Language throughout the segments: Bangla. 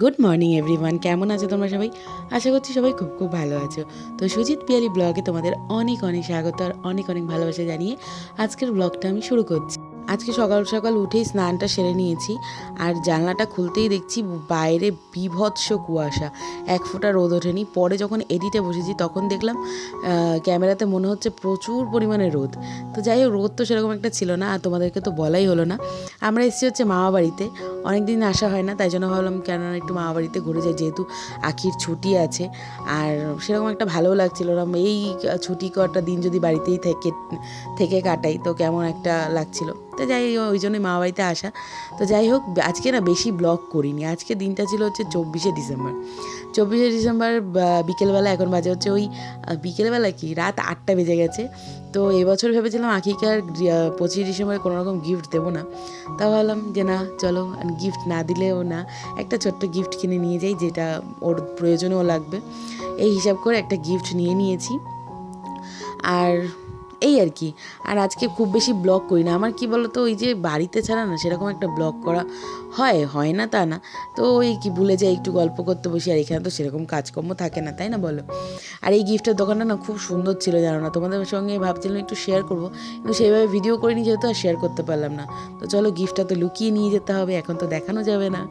গুড মর্নিং এভরিওয়ান কেমন আছো তোমরা সবাই? আশা করছি সবাই খুব খুব ভালো আছো। তো সুজিত পিয়ালি ব্লগে তোমাদের অনেক অনেক স্বাগত আর অনেক অনেক ভালোবাসা জানিয়ে আজকের ব্লগটা আমি শুরু করছি। আজকে সকাল সকাল উঠেই স্নানটা সেরে নিয়েছি আর জানলাটা খুলতেই দেখছি বাইরে বিভৎস কুয়াশা। এক ফোঁটা রোদ ওঠেনি। পরে যখন এডিটে বসেছি তখন দেখলাম ক্যামেরাতে মনে হচ্ছে প্রচুর পরিমাণে রোদ। তো যাই হোক, রোদ তো সেরকম একটা ছিল না আর তোমাদেরকে তো বলাই হলো না। আমরা এসেছি হচ্ছে মামা বাড়িতে। অনেক দিন আসা হয় না, তাই জন্য ভাবলাম কেননা একটু মামা বাড়িতে ঘুরে যাই, যেহেতু আখির ছুটি আছে। আর সেরকম একটা ভালোও লাগছিল না। এই ছুটি কটা দিন যদি বাড়িতেই থেকে থেকে কাটাই, তো কেমন একটা লাগছিল। তো যাই ওই জন্যই মামা বাড়িতে আসা। তো যাই হোক, আজকে না বেশি ব্লগ করিনি। আজকে দিনটা ছিল হচ্ছে চব্বিশে ডিসেম্বর। চব্বিশে ডিসেম্বর বিকেলবেলা এখন বাজে হচ্ছে ওই বিকেলবেলা কি? রাত আটটা বেজে গেছে। তো এবছর ভেবেছিলাম আখিকে আর পঁচিশে ডিসেম্বরে কোনো রকম গিফট দেবো না। তা ভাবলাম যে না, চলো গিফট না দিলেও না, একটা ছোট্ট গিফট কিনে নিয়ে যাই, যেটা ওর প্রয়োজনেও লাগবে। এই হিসাব করে একটা গিফট নিয়ে নিয়েছি। আর এই আর কি। আর আজকে খুব বেশি ব্লগ করি না আমার কি বলতো, ওই যে বাড়িতে ছাড়া না, সেরকম একটা ব্লগ করা হয় হয় না তা না। তো ওই কি ভুলে যাই, একটু গল্প করতে বসি, আর এখানে তো সেরকম কাজকর্ম থাকে না, তাই না বলো? আর এই গিফটের দোকানটা না খুব সুন্দর ছিল, জানো না? তোমাদের সঙ্গে ভাবছিলাম একটু শেয়ার করব, কিন্তু সেইভাবে ভিডিও করিনি, যেহেতু আর শেয়ার করতে পারলাম না। তো চলো গিফটটা তো লুকিয়ে নিয়ে যেতে হবে, এখন তো দেখানো যাবে না।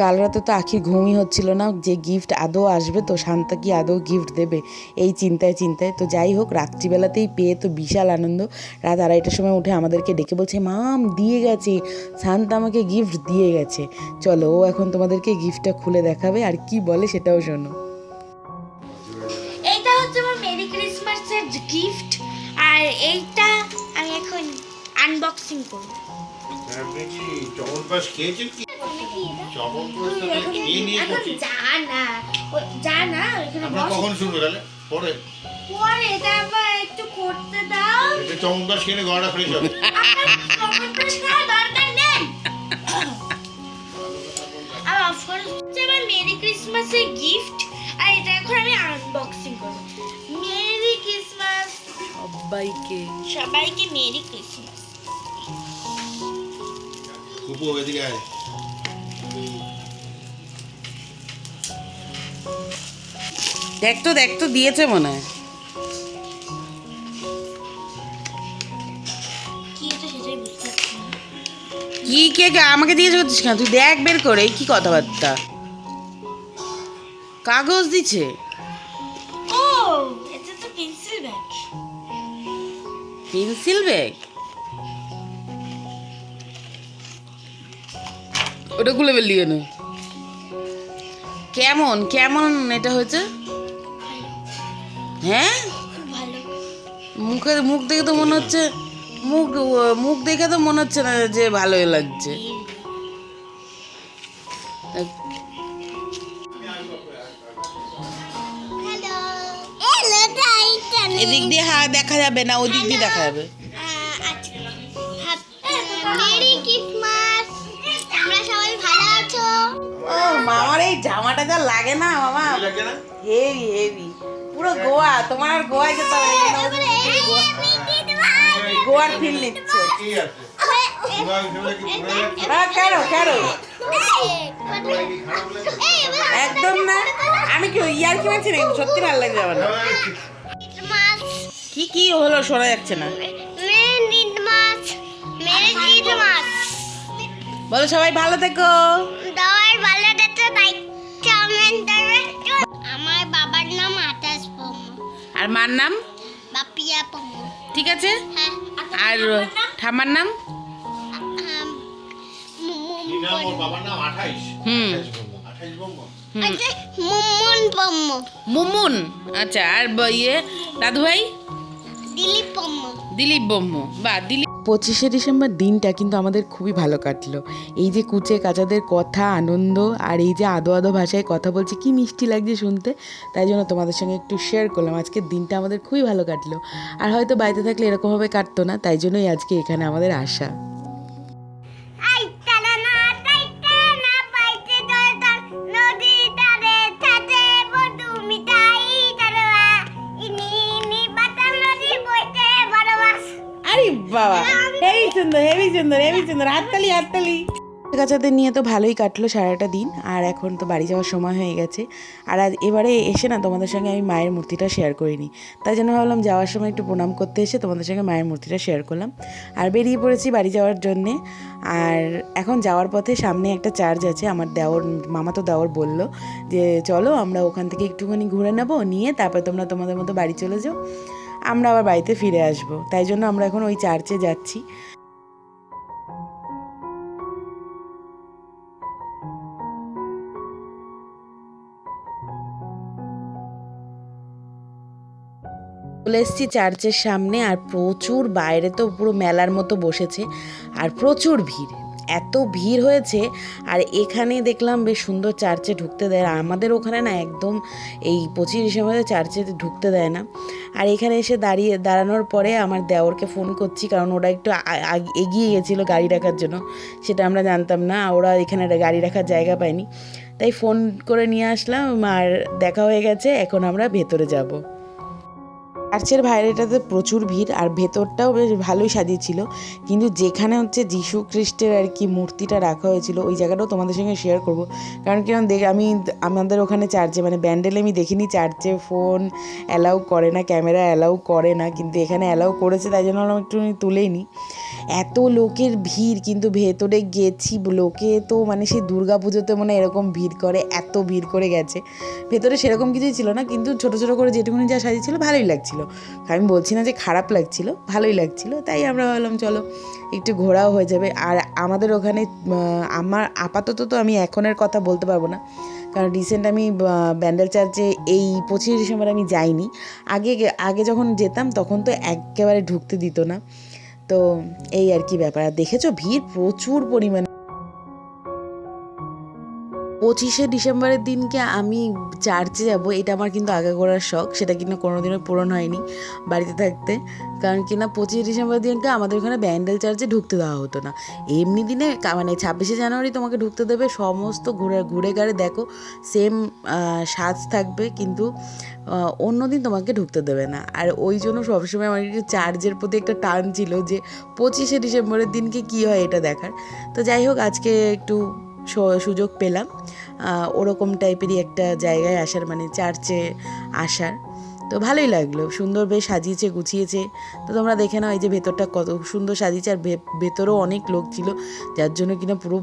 কাল রাতে তো আখির ঘুমই হচ্ছিল না যে গিফট আদৌ আসবে তো শান্তা কি আদৌ গিফট দেবে? এই চিন্তায় চিন্তায় তো যাই হোক রাত্রিবেলাতেই পেয়ে তো বিশাল আনন্দ। রাত আড়াইটার সময় উঠে আমাদেরকে ডেকে বলছে মাম দিয়ে গেছে। শান্তা আমাকে গিফট দিয়ে গেছে। চলো ও এখন তোমাদেরকে গিফটটা খুলে দেখাবে আর কি বলে সেটাও শোনো। এইটা হচ্ছে আমার মেরি ক্রিসমাসের গিফট আর এইটা আমি এখন আনবক্সিং করব। চমৎকার খেয়েছেন কি? যা না যা না এখানে কখন শুরু তাহলে? পরে। পরে এটা আবার একটু করতে দাও। এটা চমৎকার খেয়ে নিয়ে ফ্রেশ হবে। আমার কখন দরকার নেই। আর অফকোর্স হচ্ছে আমার মেরি ক্রিসমাসের গিফট আর এটা এখন আমি আনবক্সিং করব। মেরি ক্রিসমাস সবাইকে। সবাইকে মেরি ক্রিসমাস এদিকে আয়। দেখ তো দেখ তো দিয়েছে মনে হয়। কি কি কে আমাকে দিয়েছে করছিস কেন? তুই দেখ বের করে কি কথাবার্তা। কাগজ দিছে পেন্সিল ব্যাগ ওটা খুলে ফেললি কেন? কেমন কেমন এটা হয়েছে? হ্যাঁ? মুখের মুখ দেখে তো মনে হচ্ছে মুখ মুখ দেখে তো মনে হচ্ছে না যে ভালোই লাগছে। এদিক দিয়ে হ্যাঁ দেখা যাবে না ওদিক দিয়ে দেখা যাবে। আছো? ও মামার এই জামাটা যা লাগে না মামা। লাগে না? হেভি হেভি পুরো গোয়া তোমার আর গোয়ায় যেতে হবে গোয়া- গোয়ার ফিল নিচ্ছে। কেন কেন একদম না? আমি কি ইয়ার কি মারছি নাকি? সত্যি ভালো লাগছে আমার না। কি কি হলো শোনা যাচ্ছে না। বলো সবাই ভালো থেকো। আর মার নাম? বাপিয়া ঠিক আছে? হ্যাঁ। আর ঠামার নাম? মুমুন হুম। আচ্ছা, মুমুন আচ্ছা আর ব- ইয়ে দাদু ভাই দিলীপ পম্মু দিলীপ ব্রহ্ম, বা দিলীপ পঁচিশে ডিসেম্বর দিনটা কিন্তু আমাদের খুবই ভালো কাটলো। এই যে কুচে কাচাদের কথা, আনন্দ, আর এই যে আদো আদো ভাষায় কথা বলছে, কি মিষ্টি লাগছে শুনতে। তাই জন্য তোমাদের সঙ্গে একটু শেয়ার করলাম। আজকের দিনটা আমাদের খুবই ভালো কাটলো। আর হয়তো বাড়িতে থাকলে এরকমভাবে কাটতো না, তাই জন্যই আজকে এখানে আমাদের আসা। সুন্দর, হেভি সুন্দর হেভি সুন্দর, হাততালি হাততালি। কাছাদের নিয়ে তো ভালোই কাটলো সারাটা দিন, আর এখন তো বাড়ি যাওয়ার সময় হয়ে গেছে। আর আজ এবারে এসে না তোমাদের সঙ্গে আমি মায়ের মূর্তিটা শেয়ার করিনি। তাই জন্য ভাবলাম যাওয়ার সময় একটু প্রণাম করতে এসে তোমাদের সঙ্গে মায়ের মূর্তিটা শেয়ার করলাম। আর বেরিয়ে পড়েছি বাড়ি যাওয়ার জন্যে। আর এখন যাওয়ার পথে সামনে একটা চার্জ আছে, আমার দেওর, মামা তো দেওর বলল যে, চলো আমরা ওখান থেকে একটুখানি ঘুরে নেব, নিয়ে তারপর তোমরা তোমাদের মতো বাড়ি চলে যাও। আমরা আবার বাড়িতে ফিরে আসব। তাই জন্য আমরা এখন ওই চার্চে যাচ্ছি। চলে এসেছি চার্চের সামনে আর প্রচুর বাইরে তো পুরো মেলার মতো বসেছে আর প্রচুর ভিড়। এত ভিড় হয়েছে আর এখানে দেখলাম বেশ সুন্দর চার্চে ঢুকতে দেয় আর আমাদের ওখানে না একদম এই পঁচিশ ডিসেম্বরে চার্চে ঢুকতে দেয় না। আর এখানে এসে দাঁড়িয়ে, দাঁড়ানোর পরে আমার দেওরকে ফোন করছি কারণ ওরা একটু এগিয়ে গেছিল গাড়ি রাখার জন্য। সেটা আমরা জানতাম না, ওরা এখানে গাড়ি রাখার জায়গা পায়নি। তাই ফোন করে নিয়ে আসলাম আর দেখা হয়ে গেছে, এখন আমরা ভেতরে যাব। চার্চের বাইরেটাতে প্রচুর ভিড় আর ভেতরটাও বেশ ভালোই সাজিয়েছিল। কিন্তু যেখানে হচ্ছে যিশু খ্রিস্টের আর কি মূর্তিটা রাখা হয়েছিল, ওই জায়গাটাও তোমাদের সঙ্গে শেয়ার করব। কারণ কিরম দেখ আমি, আমাদের ওখানে চার্চে মানে ব্যান্ডেলে আমি দেখিনি চার্চে ফোন অ্যালাউ করে না ক্যামেরা অ্যালাউ করে না, কিন্তু এখানে অ্যালাউ করেছে, তাই জন্য আমরা একটু তুলেই নিই এত লোকের ভিড়, কিন্তু ভেতরে গেছি, লোকে তো মানে সেই দুর্গা পুজোতে মনে এরকম ভিড় করে, এত ভিড় করে গেছে। ভেতরে সেরকম কিছুই ছিল না, কিন্তু ছোটো ছোটো করে যেটুকুনি যা সাজিয়েছিল, ভালোই লাগছিল। আমি বলছি না যে খারাপ লাগছিল, ভালোই লাগছিল, তাই আমরা ভাবলাম চলো একটু ঘোরাও হয়ে যাবে। আর আমাদের ওখানে আমার আপাতত তো আমি এখনের কথা বলতে পারব না, কারণ রিসেন্ট আমি ব্যান্ডেল চার্চে এই পঁচিশে ডিসেম্বর আমি যাইনি। আগে আগে যখন যেতাম তখন তো একেবারে ঢুকতে দিত না। তো এই আর কি ব্যাপার। আর দেখেছ ভিড়? প্রচুর পরিমাণে। পঁচিশে ডিসেম্বরের দিনকে আমি চার্চে যাব, এটা আমার কিন্তু আগে করার শখ, সেটা কিন্তু কোনোদিনও পূরণ হয়নি বাড়িতে থাকতে। কারণ কি না পঁচিশে ডিসেম্বর দিনকে আমাদের ওখানে ব্যান্ডেল চার্চে ঢুকতে দেওয়া হতো না। এমনি দিনে মানে ছাব্বিশে জানুয়ারি তোমাকে ঢুকতে দেবে, সমস্ত ঘুরে ঘুরে গাড়ে দেখো সেম সাজ থাকবে, কিন্তু অন্যদিন তোমাকে ঢুকতে দেবে না। আর ওই জন্য সবসময় আমার একটু চার্জের প্রতি একটা টান ছিল যে পঁচিশে ডিসেম্বরের দিনকে কী হয় এটা দেখার। তো যাই হোক, আজকে একটু সুযোগ পেলাম। ওরকম টাইপেরই একটা জায়গায় আসার মানে চার্চে আসার। তো ভালোই লাগল। সুন্দর বেশ সাজিয়েছে, গুছিয়েছে। তো তোমরা দেখে নাও, এই যে ভেতরটা কত সুন্দর সাজিয়েছে। আর ভেতরেও অনেক লোক ছিল, যার জন্য কিনা পুরো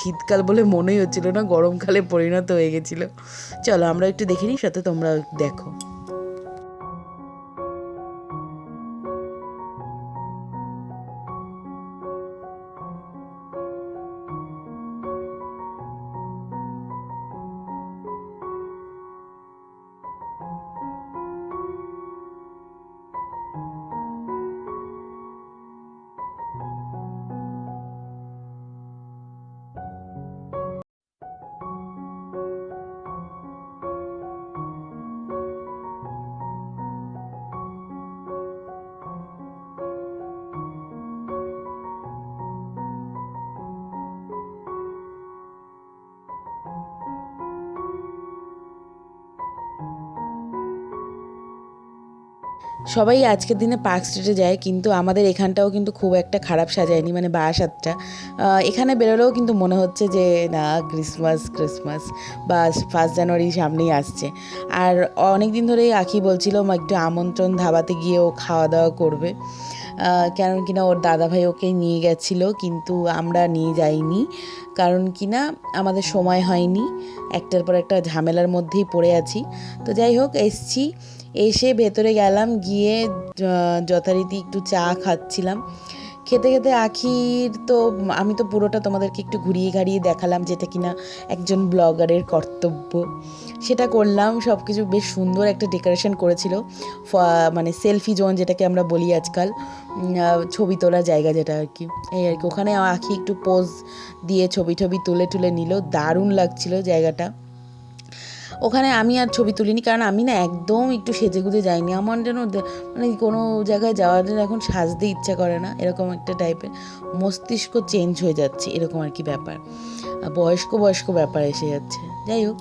শীতকাল বলে মনেই হচ্ছিল না, গরমকালে পরিণত হয়ে গেছিল। চলো আমরা একটু দেখে নিই, সাথে তোমরা দেখো। সবাই আজকের দিনে পার্ক স্ট্রিটে যায় কিন্তু আমাদের এখানটাও কিন্তু খুব একটা খারাপ সাজায়নি মানে বারাসাতটা। আহ, এখানে বেরোলেও কিন্তু মনে হচ্ছে যে না ক্রিসমাস ক্রিসমাস বা ফার্স্ট জানুয়ারি সামনেই আসছে। আর অনেক দিন ধরেই আখি বলছিল একটু আমন্ত্রণ ধাবাতে গিয়ে ও খাওয়া দাওয়া করবে কেন কিনা ওর দাদাভাই ওকে নিয়ে গেছিল কিন্তু আমরা নিয়ে যাইনি। কারণ কিনা আমাদের সময় হয়নি। একটার পর একটা ঝামেলার মধ্যেই পড়ে আছি। তো যাই হোক এসছি। এসে ভেতরে গেলাম, গিয়ে যথারীতি একটু চা খাচ্ছিলাম। খেতে খেতে আখির তো, আমি তো পুরোটা তোমাদেরকে একটু ঘুরিয়ে ঘাড়িয়ে দেখালাম যেটা কিনা একজন ব্লগারের কর্তব্য। সেটা করলাম সব কিছু বেশ সুন্দর একটা ডেকোরেশন করেছিল। মানে সেলফি জোন যেটাকে আমরা বলি আজকাল ছবি তোলার জায়গা যেটা আর কি। এই আর কি, ওখানে আখি একটু পোজ দিয়ে ছবি টবি তুলে তুলে নিল। দারুণ লাগছিল জায়গাটা। ওখানে আমি আর ছবি তুলিনি, কারণ আমি না একদম একটু সেজে গুজে যাইনি। আমার যেন মানে কোনো জায়গায় যাওয়ার জন্য এখন সাজতে ইচ্ছা করে না, এরকম একটা টাইপের মস্তিষ্ক চেঞ্জ হয়ে যাচ্ছে, এরকম আর কি ব্যাপার। বয়স্ক বয়স্ক ব্যাপার এসে যাচ্ছে। যাই হোক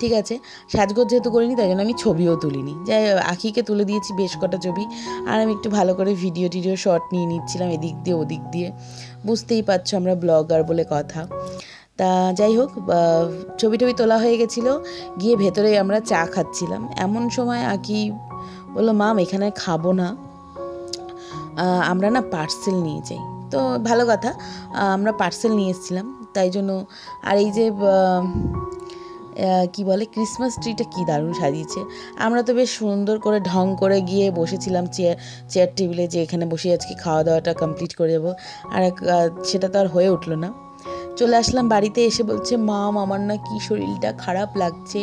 ঠিক আছে। সাজগোজ যেহেতু করিনি, তাই জন্য আমি ছবিও তুলিনি। যাই আখিকে তুলে দিয়েছি বেশ কটা ছবি, আর আমি একটু ভালো করে ভিডিও টিডিও শর্ট নিয়ে নিচ্ছিলাম এদিক দিয়ে, ওদিক দিয়ে। বুঝতেই পারছ আমরা ব্লগার বলে কথা। তা যাই হোক ছবি টবি তোলা হয়ে গেছিল, গিয়ে ভেতরে আমরা চা খাচ্ছিলাম। এমন সময় আকি বলল, মাম, এখানে খাব না। আমরা না পার্সেল নিয়ে যাই। তো ভালো কথা আমরা পার্সেল নিয়ে এসেছিলাম। তাই জন্য, আর এই যে কি বলে, ক্রিসমাস ট্রিটা কি দারুণ সাজিয়েছে। আমরা তো বেশ সুন্দর করে ঢং করে গিয়ে বসেছিলাম চেয়ার চেয়ার টেবিলে যে এখানে বসে আজকে খাওয়া দাওয়াটা কমপ্লিট করে যাব আর সেটা তো আর হয়ে উঠল না। চলে আসলাম বাড়িতে এসে বলছে, মা আমার না কি শরীরটা খারাপ লাগছে,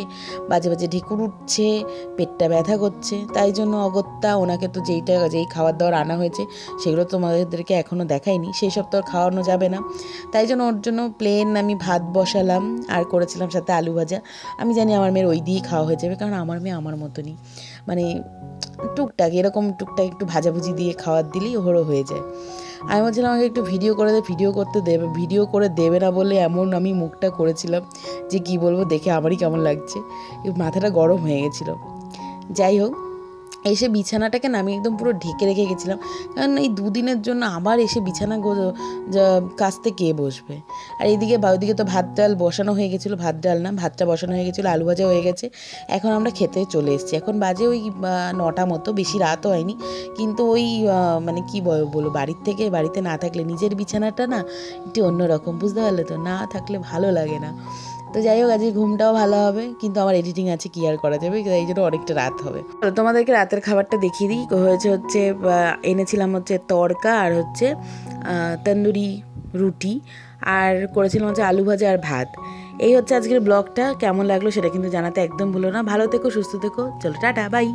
বাজে বাজে ঢেকুর উঠছে, পেটটা ব্যথা করছে, তাই জন্য অগত্যা ওনাকে তো যেইটা, যেই খাবার দাবার আনা হয়েছে, সেগুলো তোমাদেরকে এখনও দেখাইনি, সেই সব তো আর খাওয়ানো যাবে না। তাই জন্য ওর জন্য প্লেন আমি ভাত বসালাম, আর করেছিলাম সাথে আলু ভাজা। আমি জানি আমার মেয়ের ওই দিয়েই খাওয়া হয়ে যাবে, কারণ আমার মেয়ে আমার মতনই। মানে টুকটাক, এরকম টুকটাক একটু ভাজাভুজি দিয়ে খাবার দিলেই ওরও হয়ে যায়। আমি বলছিলাম, আমাকে একটু ভিডিও করে দে ভিডিও করতে দেবে ভিডিও করে দেবে না বলে এমন আমি মুখটা করেছিলাম যে কি বলব, দেখে আমারই কেমন লাগছে। মাথাটা গরম হয়ে গেছিল। যাই হোক এসে বিছানাটাকে না আমি একদম পুরো ঢেকে রেখে গেছিলাম। কারণ এই দুদিনের জন্য আবার এসে বিছানা কাচতে কে বসবে? আর এইদিকে বা ওইদিকে তো ভাত ডাল বসানো হয়ে গেছিল, ভাত ডাল না, ভাতটা বসানো হয়ে গেছিল, আলু ভাজা হয়ে গেছে। এখন আমরা খেতে চলে এসেছি। এখন বাজে ওই নটা মতো, বেশি রাতও হয়নি। কিন্তু ওই মানে কি বল- বলো বাড়ির থেকে বাড়িতে না থাকলে নিজের বিছানাটা না একটু অন্যরকম, বুঝতে পারলে তো? না থাকলে ভালো লাগে না। তো যাই হোক, আজকে ঘুমটাও ভালো হবে, কিন্তু আমার এডিটিং আছে, কি আর করা যাবে? এই জন্য অনেকটা রাত হবে। তোমাদেরকে তোমাদেরকে রাতের খাবারটা দেখিয়ে দিই। হয়েছে হচ্ছে এনেছিলাম হচ্ছে তড়কা আর হচ্ছে তন্দুরি রুটি আর করেছিলাম হচ্ছে আলু ভাজা আর ভাত। এই হচ্ছে আজকের ব্লগটা। কেমন লাগল সেটা কিন্তু জানাতে একদম ভুলো না। ভালো থেকো, সুস্থ থেকো। চলো, টাটা, বাই।